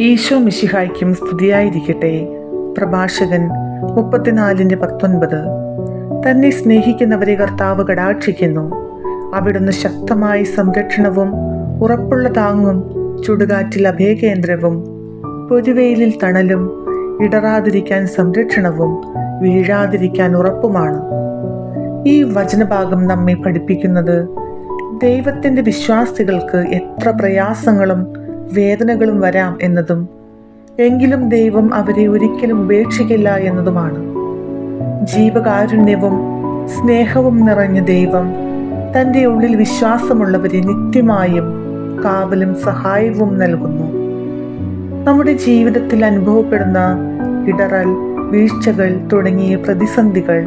ഈശോ മിശിഹായ്ക്കും സ്തുതിയായിരിക്കട്ടെ. പ്രഭാഷകൻ മുപ്പത്തിനാലിന്റെ പത്തൊൻപത്. തന്നെ സ്നേഹിക്കുന്നവരെ കർത്താവ് കടാക്ഷിക്കുന്നു. അവിടുന്ന് ശക്തമായി സംരക്ഷണവും ഉറപ്പുള്ള താങ്ങും ചുടുകാറ്റിൽ അഭയകേന്ദ്രവും പൊരുവെയിലിൽ തണലും ഇടറാതിരിക്കാൻ സംരക്ഷണവും വീഴാതിരിക്കാൻ ഉറപ്പുമാണ്. ഈ വചനഭാഗം നമ്മെ പഠിപ്പിക്കുന്നത് ദൈവത്തിന്റെ വിശ്വാസികൾക്ക് എത്ര പ്രയാസങ്ങളും വേദനകളും വരാം എന്നതും എങ്കിലും ദൈവം അവരെ ഒരിക്കലും ഉപേക്ഷിക്കില്ല എന്നതുമാണ്. ജീവകാരുണ്യവും സ്നേഹവും നിറഞ്ഞ ദൈവം തന്റെ ഉള്ളിൽ വിശ്വാസമുള്ളവരെ നിത്യമായും കാവലും സഹായവും നൽകുന്നു. നമ്മുടെ ജീവിതത്തിൽ അനുഭവപ്പെടുന്ന ഇടറൽ വീഴ്ചകൾ തുടങ്ങിയ പ്രതിസന്ധികൾ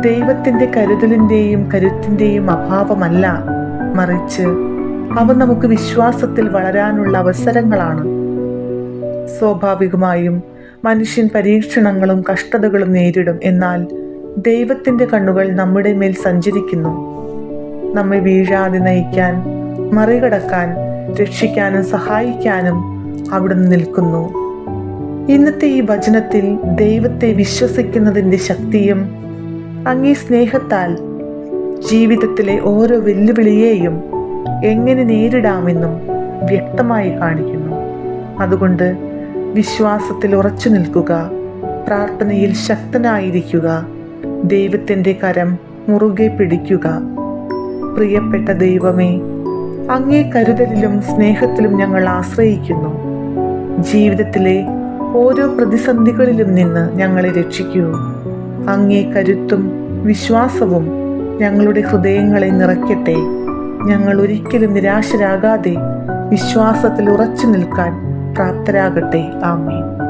ദൈവത്തിന്റെ കരുതലിന്റെയും കരുത്തിന്റെയും അഭാവമല്ല മറിച്ച് അവ നമുക്ക് വിശ്വാസത്തിൽ വളരാനുള്ള അവസരങ്ങളാണ്. സ്വാഭാവികമായും മനുഷ്യൻ പരീക്ഷണങ്ങളും കഷ്ടതകളും നേരിടും. എന്നാൽ ദൈവത്തിന്റെ കണ്ണുകൾ നമ്മുടെ മേൽ സഞ്ചരിക്കുന്നു. നമ്മെ വീഴാതെ നയിക്കാൻ മറികടക്കാൻ രക്ഷിക്കാനും സഹായിക്കാനും അവിടുന്ന് നിൽക്കുന്നു. ഇന്നത്തെ ഈ വചനത്തിൽ ദൈവത്തെ വിശ്വസിക്കുന്നതിന്റെ ശക്തിയും അങ്ങേ സ്നേഹത്താൽ ജീവിതത്തിലെ ഓരോ വെല്ലുവിളിയെയും എങ്ങനെ നേരിടാമെന്നും വ്യക്തമായി കാണിക്കുന്നു. അതുകൊണ്ട് വിശ്വാസത്തിൽ ഉറച്ചു നിൽക്കുക പ്രാർത്ഥനയിൽ ശക്തനായിരിക്കുക ദൈവത്തിന്റെ കരം മുറുകെ പിടിക്കുക. പ്രിയപ്പെട്ട ദൈവമേ അങ്ങേ കരുതലിലും സ്നേഹത്തിലും ഞങ്ങൾ ആശ്രയിക്കുന്നു. ജീവിതത്തിലെ ഓരോ പ്രതിസന്ധികളിലും നിന്ന് ഞങ്ങളെ രക്ഷിക്കൂ. അങ്ങേ കരുത്തും വിശ്വാസവും ഞങ്ങളുടെ ഹൃദയങ്ങളെ നിറയ്ക്കട്ടെ. ഞങ്ങൾ ഒരിക്കലും നിരാശരാകാതെ വിശ്വാസത്തിൽ ഉറച്ചു നിൽക്കാൻ പ്രാപ്തരാകട്ടെ. ആമേ